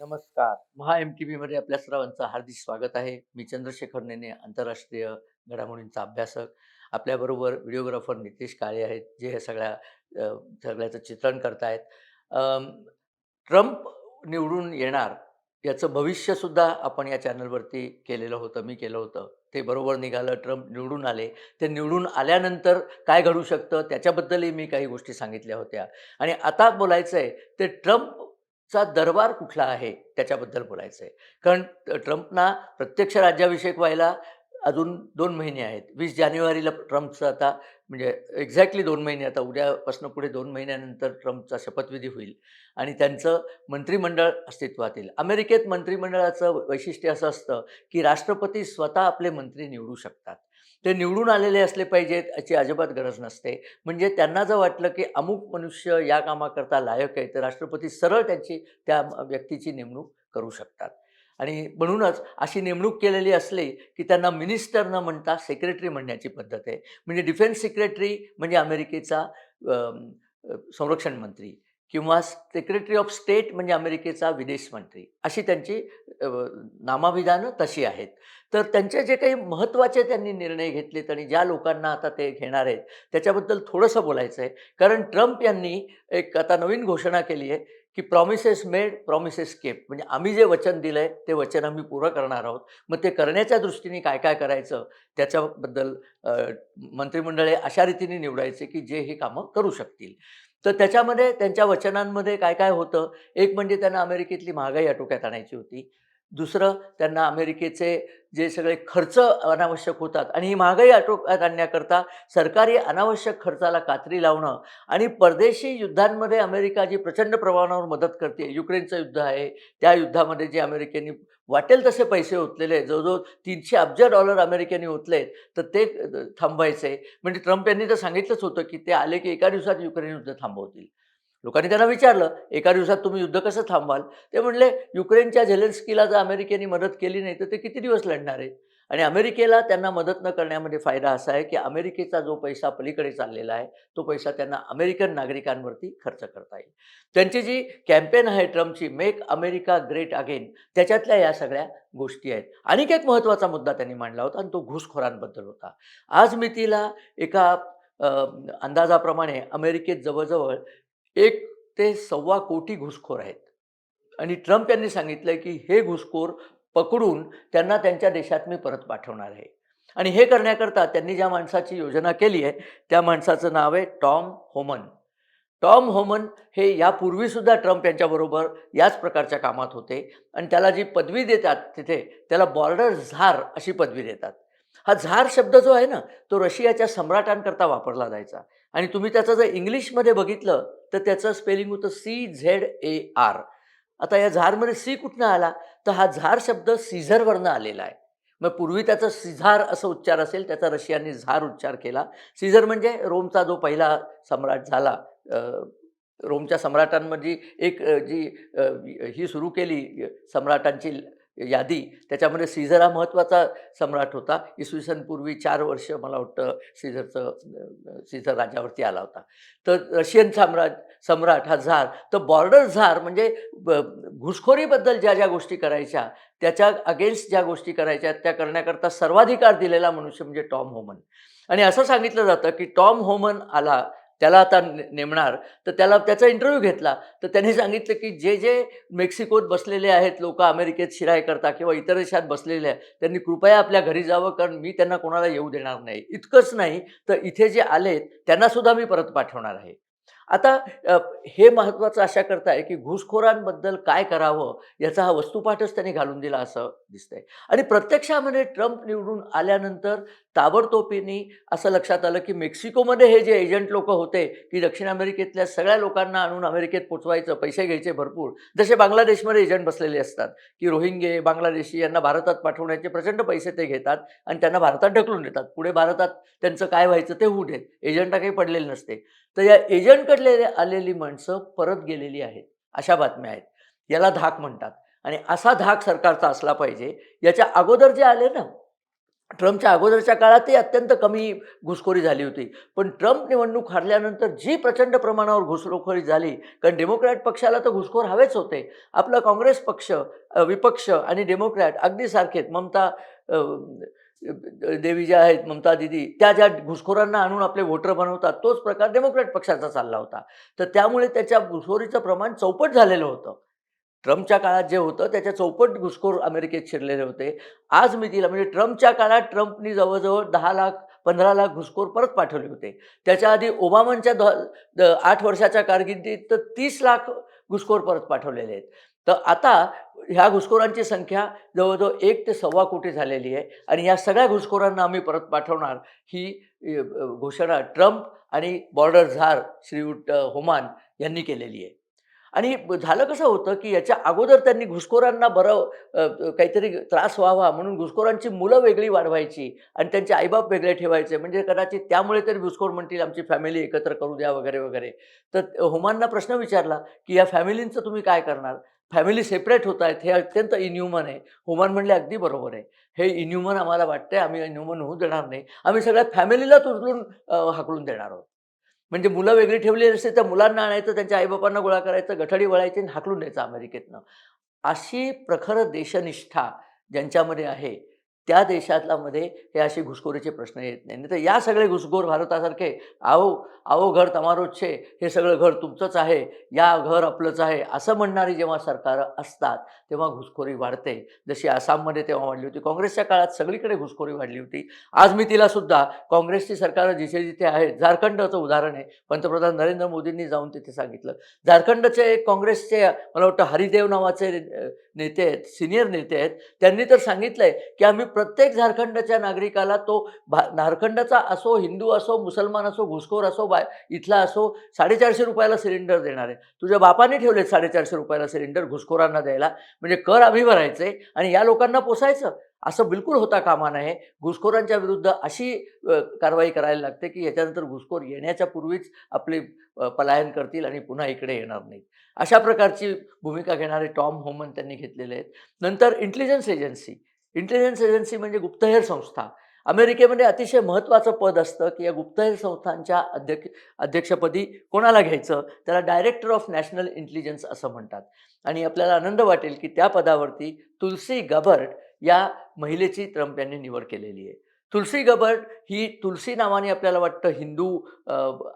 नमस्कार. महा एम-टी-व्हीमध्ये आपल्या सर्वांचं हार्दिक स्वागत आहे. मी चंद्रशेखर नेने, आंतरराष्ट्रीय घडामोडींचा अभ्यासक. आपल्याबरोबर व्हिडिओग्राफर नितेश काळे आहेत, जे हे सगळ्या सगळ्याचं चित्रण करतायत. ट्रम्प निवडून येणार याचं भविष्यसुद्धा आपण या चॅनलवरती केलेलं होतं, मी केलं होतं. ते बरोबर निघालं, ट्रम्प निवडून आले. ते निवडून आल्यानंतर काय घडू शकतं त्याच्याबद्दलही मी काही गोष्टी सांगितल्या होत्या. आणि आता बोलायचं आहे ते ट्रम्प चा दरबार कुठला आहे त्याच्याबद्दल बोलायचं आहे. कारण ट्रम्पना प्रत्यक्ष राज्याभिषेक व्हायला अजून दोन महिने आहेत. वीस जानेवारीला ट्रम्पचं आता म्हणजे एक्झॅक्टली दोन महिने आता उद्यापासून पुढे दोन महिन्यानंतर ट्रम्पचा शपथविधी होईल आणि त्यांचं मंत्रिमंडळ अस्तित्वात येईल. अमेरिकेत मंत्रिमंडळाचं वैशिष्ट्य असं असतं, की राष्ट्रपती स्वतः आपले मंत्री निवडू शकतात. ते निवडून आलेले असले पाहिजेत याची अजिबात गरज नसते. म्हणजे त्यांना जर वाटलं, की अमुक मनुष्य या कामाकरता लायक आहे, तर राष्ट्रपती सरळ त्यांची त्या व्यक्तीची नेमणूक करू शकतात. आणि म्हणूनच अशी नेमणूक केलेली असली, की त्यांना मिनिस्टर न म्हणता सेक्रेटरी म्हणण्याची पद्धत आहे. म्हणजे डिफेन्स सेक्रेटरी म्हणजे अमेरिकेचा संरक्षण मंत्री किंवा सेक्रेटरी ऑफ स्टेट म्हणजे अमेरिकेचा विदेश मंत्री अशी त्यांची नामाभिधानं तशी आहेत. तर त्यांचे जे काही महत्त्वाचे त्यांनी निर्णय घेतलेत आणि ज्या लोकांना आता ते घेणार आहेत, त्याच्याबद्दल थोडंसं बोलायचं आहे. कारण ट्रम्प यांनी एक आता नवीन घोषणा केली आहे, की प्रॉमिसेस मेड, प्रॉमिसेस केप म्हणजे आम्ही जे वचन दिलंय, ते वचन आम्ही पुरं करणार आहोत. मग ते करण्याच्या दृष्टीने काय-काय करायचं त्याच्याबद्दल मंत्रिमंडळे हे अशा रीतीने निवडायचे, की जे ही कामं करू शकतील. तर त्याच्यामध्ये त्यांच्या वचनांमध्ये काय-काय होतं, एक म्हणजे त्यांना अमेरिकेतली महागाई आटोक्यात आणायची होती. दुसरं त्यांना अमेरिकेचे जे सगळे खर्च अनावश्यक होतात आणि ही महागाई आटोक्यात आणण्याकरता सरकारी अनावश्यक खर्चाला कात्री लावणं आणि परदेशी युद्धांमध्ये अमेरिका जी प्रचंड प्रमाणावर मदत करते. युक्रेनचं युद्ध आहे, त्या युद्धामध्ये जे अमेरिकेने वाटेल तसे पैसे ओतलेले आहेत. जवळ-जवळ 300 अब्ज डॉलर अमेरिकेने ओतलेत, तर ते थांबवायचे. म्हणजे ट्रम्प यांनी तर सांगितलंच होतं, की ते आले की एका दिवसात युक्रेन युद्ध थांबवतील. लोकांनी त्यांना विचारलं, "एका दिवसात तुम्ही युद्ध कसं थांबवाल?" ते म्हणले, "युक्रेनच्या झेलेन्स्कीला जर अमेरिकेने मदत केली नाही, तर ते किती दिवस लढणार आहे आणि अमेरिकेला त्यांना मदत न करण्यामध्ये फायदा असा आहे, की अमेरिकेचा जो पैसा पलीकडे चाललेला आहे, तो पैसा त्यांना अमेरिकन नागरिकांवरती खर्च करता येईल. त्यांची जी कॅम्पेन आहे ट्रम्पची, मेक अमेरिका ग्रेट अगेन, त्याच्यातल्या या सगळ्या गोष्टी आहेत. आणखी एक महत्त्वाचा मुद्दा त्यांनी मांडला होता आणि तो घुसखोरांबद्दल होता. आज मितीला एका अंदाजाप्रमाणे अमेरिकेत जवळजवळ एक ते सव्वा कोटी घुसखोर आहेत. आणि ट्रम्प यांनी सांगितलंय, की हे घुसखोर पकडून त्यांना त्यांच्या देशात मी परत पाठवणार आहे. आणि हे करण्याकरता त्यांनी ज्या माणसाची योजना केली आहे, त्या माणसाचं नाव आहे टॉम होमन. टॉम होमन हे यापूर्वीसुद्धा ट्रम्प यांच्याबरोबर याच प्रकारच्या कामात होते आणि त्याला जी पदवी देतात तिथे, त्याला बॉर्डर झार अशी पदवी देतात. हा झार शब्द जो आहे ना, तो रशियाच्या सम्राटांकरता वापरला जायचा आणि तुम्ही त्याचं जर इंग्लिशमध्ये बघितलं, तर त्याचं स्पेलिंग होतं सी-झेड-ए-आर. आता या झारमध्ये सी कुठनं आला? तर हा झार शब्द सीझरवरनं आलेला आहे. मग पूर्वी त्याचा सिझार असं उच्चार असेल, त्याचा रशियाने झार उच्चार केला. सीझर म्हणजे रोमचा जो पहिला सम्राट झाला. रोमच्या सम्राटांमध्ये एक जी ही सुरू केली सम्राटांची यादी, त्याच्यामध्ये सीझर हा महत्त्वाचा सम्राट होता. इसवी सन पूर्वी 4 वर्ष मला वाटतं सीझरचं सीझर राज्यावरती आला होता. तर रशियन साम्राज्य सम्राट हा झार. तर बॉर्डर झार म्हणजे घुसखोरीबद्दल ज्या-ज्या गोष्टी करायच्या, त्याच्या अगेन्स्ट ज्या गोष्टी करायच्या, त्या करण्याकरता सर्वाधिकार दिलेला मनुष्य म्हणजे टॉम होमन. आणि असं सांगितलं जातं, की टॉम होमन आला, त्याला आता नेमणार, तर त्याला त्याचा इंटरव्ह्यू घेतला. तर त्यांनी सांगितलं, की जे-जे मेक्सिकोत बसलेले आहेत लोक अमेरिकेत शिरायकरता किंवा इतर देशात बसलेले आहेत, त्यांनी कृपया आपल्या घरी जावं, कारण मी त्यांना कोणाला येऊ देणार नाही. इतकंच नाही, तर इथे जे आलेत त्यांनासुद्धा मी परत पाठवणार आहे. आता हे महत्त्वाचं अशाकरता आहे, की घुसखोरांबद्दल काय करावं याचा हा वस्तुपाठच त्यांनी घालून दिला असं दिसतंय. आणि प्रत्यक्षामध्ये ट्रम्प निवडून आल्यानंतर ताबडतोबीने असं लक्षात आलं, की मेक्सिकोमध्ये हे जे एजंट लोक होते, की दक्षिण अमेरिकेतल्या सगळ्या लोकांना आणून अमेरिकेत पोचवायचं पैसे घ्यायचे भरपूर. जसे बांगलादेशमध्ये एजंट बसलेले असतात, की रोहिंगे, बांगलादेशी यांना भारतात पाठवण्याचे प्रचंड पैसे ते घेतात आणि त्यांना भारतात ढकलून देतात. पुढे भारतात त्यांचं काय व्हायचं ते होऊ देत. एजंटला काही पडलेले नसते. तर या एजंटकडले आलेली माणसं परत गेलेली आहेत. अशा बातम्या आहेत. याला धाक म्हणतात आणि असा धाक सरकारचा असला पाहिजे. याच्या अगोदर जे आले ना ट्रम्पच्या अगोदरच्या काळातही अत्यंत कमी घुसखोरी झाली होती. पण ट्रम्प निवडणूक हारल्यानंतर जी प्रचंड प्रमाणावर घुसखोरी झाली कारण डेमोक्रॅट पक्षाला तर घुसखोर हवेच होते. आपला काँग्रेस पक्ष विपक्ष आणि डेमोक्रॅट अगदी सारखेत ममता देवी ज्या आहेत ममता दिदी त्या ज्या घुसखोरांना आणून आपले वोटर बनवतात तोच प्रकार डेमोक्रॅट पक्षाचा चालला होता. तर त्यामुळे त्याच्या घुसखोरीचं प्रमाण चौपट झालेलं होतं. ट्रम्पच्या काळात जे होतं त्याच्या चौपट घुसखोर अमेरिकेत शिरलेले होते. आज मी तिला म्हणजे ट्रम्पच्या काळात ट्रम्पनी जवळजवळ दहा लाख पंधरा लाख घुसखोर परत पाठवले होते. त्याच्या आधी ओबामांच्या द द- आठ वर्षाच्या कारकिर्दीत तर तीस लाख घुसखोर परत पाठवलेले आहेत. तर आता ह्या घुसखोरांची संख्या जवळजवळ एक ते सव्वा कोटी झालेली आहे आणि या सगळ्या घुसखोरांना आम्ही परत पाठवणार ही घोषणा ट्रम्प आणि बॉर्डर झार श्रीयुत होमान यांनी केलेली आहे. आणि झालं कसं होतं की याच्या अगोदर त्यांनी घुसखोरांना बरं काहीतरी त्रास व्हावा म्हणून घुसखोरांची मुलं वेगळी वाढवायची आणि त्यांचे आईबाप वेगळे ठेवायचे. म्हणजे कदाचित त्यामुळे तरी घुसखोर म्हणतील आमची फॅमिली एकत्र करू द्या वगैरे वगैरे. तर हुमानना प्रश्न विचारला की या फॅमिलींचं तुम्ही काय करणार? फॅमिली सेपरेट होत आहेत हे अत्यंत इन्ह्युमन आहे. हुमान म्हणले अगदी बरोबर आहे. हे इन्ह्युमन आम्हाला वाटतंय आम्ही इन्ह्युमन होऊ देणार नाही. आम्ही सगळ्या फॅमिलीलाच उचलून हाकलून देणार आहोत. म्हणजे मुलं वेगळी ठेवली असते तर मुलांना आणायचं त्यांच्या आईबापांना गोळा करायचं गठडी वळायची आणि हाकलून द्यायचं अमेरिकेतनं. अशी प्रखर देशनिष्ठा ज्यांच्यामध्ये आहे त्या देशातला मध्ये हे असे घुसखोरीचे प्रश्न येत नाही. नाही तर या सगळे घुसखोर भारतासारखे आओ आओ घर तमारोच छे हे सगळं घर तुमचंच आहे या घर आपलंच आहे असं म्हणणारी जेव्हा सरकारं असतात तेव्हा घुसखोरी वाढते. जशी आसाममध्ये तेव्हा वाढली होती काँग्रेसच्या काळात सगळीकडे घुसखोरी वाढली होती. आज मी तिला सुद्धा काँग्रेसची सरकारं जिथे जिथे आहेत झारखंडचं उदाहरण आहे. पंतप्रधान नरेंद्र मोदींनी जाऊन तिथे सांगितलं. झारखंडचे एक काँग्रेसचे मला वाटतं हरिदेव नावाचे नेते आहेत सिनियर नेते आहेत. त्यांनी तर सांगितलंय की आम्ही प्रत्येक झारखंडच्या नागरिकाला तो भा झारखंडचा असो हिंदू असो मुसलमान असो घुसखोर असो बा इथला असो साडेचारशे रुपयाला सिलेंडर देणार. आहे तुझ्या बापाने ठेवले साडेचारशे रुपयाला सिलेंडर घुसखोरांना द्यायला. म्हणजे कर आम्ही भरायचे आणि या लोकांना पोसायचं. असं बिलकुल होता कामा नये. घुसखोरांच्या विरुद्ध अशी कारवाई करायला लागते की याच्यानंतर घुसखोर येण्याच्या पूर्वीच आपले पलायन करतील आणि पुन्हा इकडे येणार नाहीत. अशा प्रकारची भूमिका घेणारे टॉम होमन त्यांनी घेतलेले आहेत. नंतर इंटेलिजन्स एजन्सी इंटेलिजन्स एजन्सी म्हणजे गुप्तहेर संस्था. अमेरिकेमध्ये अतिशय महत्त्वाचं पद असतं की या गुप्तहेर संस्थांच्या अध्यक्ष अध्यक्षपदी कोणाला घ्यायचं? त्याला डायरेक्टर ऑफ नॅशनल इंटेलिजन्स असं म्हणतात. आणि आपल्याला आनंद वाटेल की त्या पदावरती तुलसी गबर्ट या महिलेची ट्रम्प यांनी निवड केलेली आहे. तुलसी गबर्ट ही तुलसी नावाने आपल्याला वाटतं हिंदू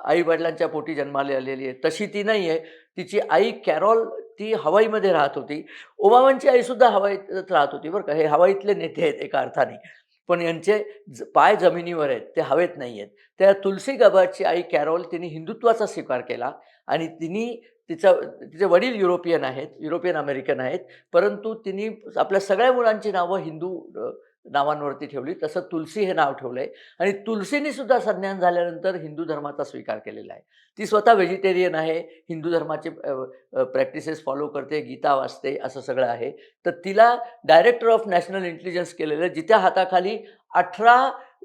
आई वडिलांच्या पोटी जन्माला आलेली आहे. तशी ती नाही आहे. तिची आई कॅरॉल ती हवाईमध्ये राहत होती. ओबामांची आईसुद्धा हवाईतच राहत होती बरं का. हे हवाईतले नेते आहेत एका अर्थाने. पण यांचे ज पाय जमिनीवर आहेत. ते हवेत नाही आहेत. त्या तुलसी गबर्टची आई कॅरॉल तिने हिंदुत्वाचा स्वीकार केला आणि तिने तिचं तिचे वडील युरोपियन आहेत युरोपियन अमेरिकन आहेत. परंतु तिने आपल्या सगळ्या मुलांची नावं हिंदू नावांवरती ठेवली. तसं तुलसी हे नाव ठेवलं आहे आणि तुलसीने सुद्धा संज्ञान झाल्यानंतर हिंदू धर्माचा स्वीकार केलेला आहे. ती स्वतः व्हेजिटेरियन आहे. हिंदू धर्माचे प्रॅक्टिसेस फॉलो करते. गीता वाचते. असं सगळं आहे. तर तिला डायरेक्टर ऑफ नॅशनल इंटेलिजन्स केलेलं आहे. जिच्या हाताखाली अठरा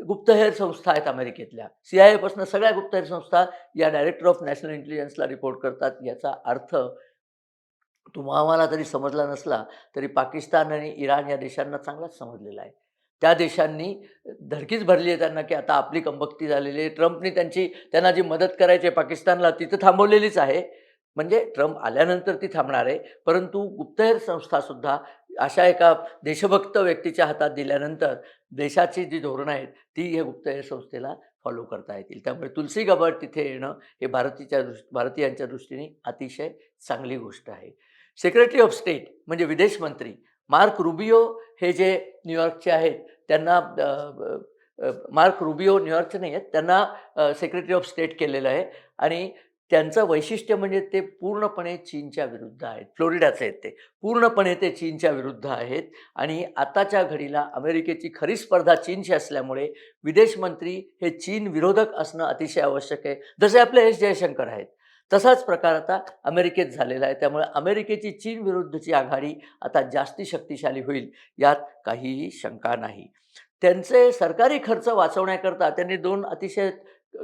गुप्तहेर संस्था आहेत अमेरिकेतल्या. सी आय एपासून सगळ्या गुप्तहेर संस्था या डायरेक्टर ऑफ नॅशनल इंटेलिजन्सला रिपोर्ट करतात. याचा अर्थ तुम्हाला तरी समजला नसला तरी पाकिस्तान आणि इराण या देशांना चांगलाच समजलेला आहे. त्या देशांनी धडकीच भरली आहे त्यांना की आता आपली कंबक्ती झालेली आहे. ट्रम्पनी त्यांची त्यांना जी मदत करायची आहे पाकिस्तानला तिथं थांबवलेलीच आहे. म्हणजे ट्रम्प आल्यानंतर ती थांबणार आहे. परंतु गुप्तहेर संस्थासुद्धा अशा एका देशभक्त व्यक्तीच्या हातात दिल्यानंतर देशाची जी धोरणं आहेत ती हे गुप्तहेर संस्थेला फॉलो करता येतील. त्यामुळे तुलसी गबाड तिथे येणं हे भारतीच्या दृष् भारतीयांच्या दृष्टीने अतिशय चांगली गोष्ट आहे. सेक्रेटरी ऑफ स्टेट म्हणजे विदेश मंत्री मार्क रुबियो हे जे न्यूयॉर्कचे आहेत त्यांना मार्क रुबियो न्यूयॉर्कचे नाही आहेत त्यांना सेक्रेटरी ऑफ स्टेट केलेलं आहे आणि त्यांचं वैशिष्ट्य म्हणजे ते पूर्णपणे चीनच्या विरुद्ध आहेत फ्लोरिडाचे आहेत ते. पूर्णपणे ते चीनच्या विरुद्ध आहेत आणि आताच्या घडीला अमेरिकेची खरी स्पर्धा चीनशी असल्यामुळे विदेश मंत्री हे चीन विरोधक असणं अतिशय आवश्यक आहे. जसे आपले एस. जयशंकर आहेत. तसाच प्रकार आता अमेरिकेत झालेला आहे. त्यामुळे अमेरिकेची चीन विरुद्धची आघाडी आता जास्ती शक्तिशाली होईल यात काहीही शंका नाही. त्यांचे सरकारी खर्च वाचवण्याकरता त्यांनी दोन अतिशय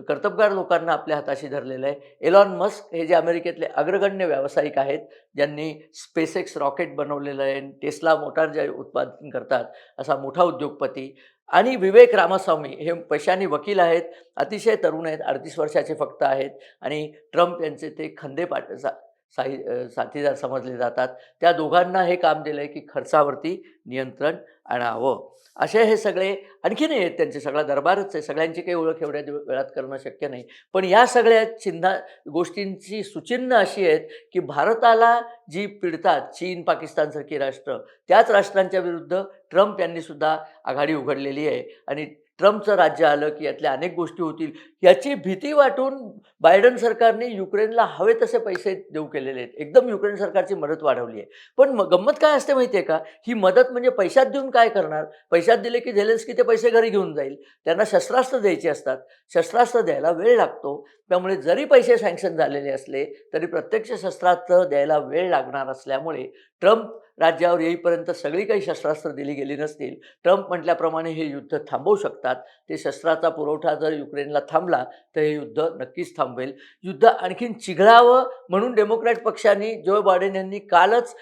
कर्तबगार लोकांना आपल्या हाताशी धरलेलं आहे. एलॉन मस्क हे जे अमेरिकेतले अग्रगण्य व्यावसायिक आहेत ज्यांनी स्पेसएक्स रॉकेट बनवलेलं आहे टेस्ला मोटार जे उत्पादन करतात असा मोठा उद्योगपती आणि विवेक रामास्वामी हे पैशाने वकील आहेत अतिशय तरुण आहेत अडतीस वर्षाचे फक्त आहेत आणि ट्रम्प यांचे ते खंदे पाट सा साई साथीदार समजले जातात. त्या दोघांना हे काम दिलं आहे की खर्चावरती नियंत्रण आणावं. असे हे सगळे आणखीन आहेत त्यांचे सगळा दरबारच आहे. सगळ्यांची काही ओळख एवढ्या वेळात करणं शक्य नाही. पण या सगळ्या चिन्हा गोष्टींची सुचिन्ह अशी आहेत की भारताला जी पिडतात चीन पाकिस्तानसारखी राष्ट्र त्याच राष्ट्रांच्या विरुद्ध ट्रम्प यांनी सुद्धा आघाडी उघडलेली आहे. आणि ट्रम्पचं राज्य आलं की यातल्या अनेक गोष्टी होतील याची भीती वाटून बायडन सरकारने युक्रेनला हवे तसे पैसे देऊ केलेले आहेत. एकदम युक्रेन सरकारची मदत वाढवली आहे. पण गंमत काय असते माहिती आहे का? ही मदत म्हणजे पैशात देऊन काय करणार? पैशात दिले की झेलेन्स्की ते पैसे घरी घेऊन जाईल. त्यांना शस्त्रास्त्र द्यायचे असतात. शस्त्रास्त्र द्यायला वेळ लागतो. त्यामुळे जरी पैसे सँक्शन झालेले असले तरी प्रत्यक्ष शस्त्रास्त्र द्यायला वेळ लागणार असल्यामुळे ट्रम्प राज्यावर येईपर्यंत सगळी काही शस्त्रास्त्र दिली गेली नसतील. ट्रम्प म्हटल्याप्रमाणे हे युद्ध थांबवू शकतात. ते शस्त्राचा पुरवठा जर युक्रेनला थांबला तर हे युद्ध नक्कीच थांबवेल. युद्ध आणखीन चिघळावं म्हणून डेमोक्रॅट पक्षाने जो बायडेन यांनी कालच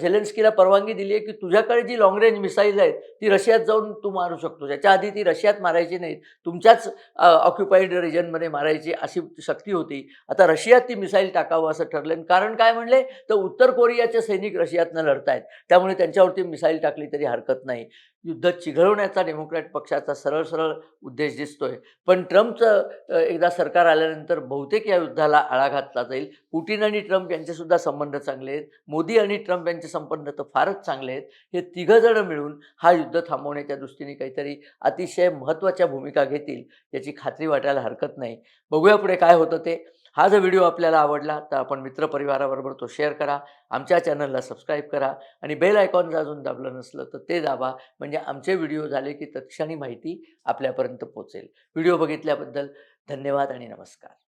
झेलेन्स्कीला परवानगी दिली आहे की तुझ्याकडे जी लॉंग रेंज मिसाईल आहेत ती रशियात जाऊन तू मारू शकतो त्याच्या आधी ती रशियात मारायची नाहीत. तुमच्याच ऑक्युपाईड रिजनमध्ये मारायची अशी शक्ती होती. आता रशियात ती मिसाईल टाकावं असं ठरलं कारण काय म्हणले? तर उत्तर कोरियाचे सैनिक रशियातनं लढत आहेत त्यामुळे त्यांच्यावरती मिसाईल टाकली तरी हरकत नाही. युद्ध चिघळवण्याचा डेमोक्रॅट पक्षाचा सरळ सरळ उद्देश दिसतोय. पण ट्रम्पचं एकदा सरकार आल्यानंतर बहुतेक या युद्धाला आळा घातला जाईल. पुटीन आणि ट्रम्प यांचेसुद्धा संबंध चांगले आहेत. मोदी आणि ट्रम्प यांचे संबंध तर फारच चांगले आहेत. हे तिघंजणं मिळून हा युद्ध थांबवण्याच्या दृष्टीने काहीतरी अतिशय महत्त्वाच्या भूमिका घेतील याची खात्री वाटायला हरकत नाही. बघूया पुढे काय होतं ते. हा जर व्हिडिओ आपल्याला आवडला तर आपण मित्रपरिवाराबरोबर तो शेअर करा आमच्या चॅनलला सबस्क्राईब करा आणि बेल आयकॉन जर अजून दाबलं नसलं तर ते दाबा म्हणजे आमचे व्हिडिओ झाले की तत्क्षणी माहिती आपल्यापर्यंत पोचेल. व्हिडिओ बघितल्याबद्दल धन्यवाद आणि नमस्कार.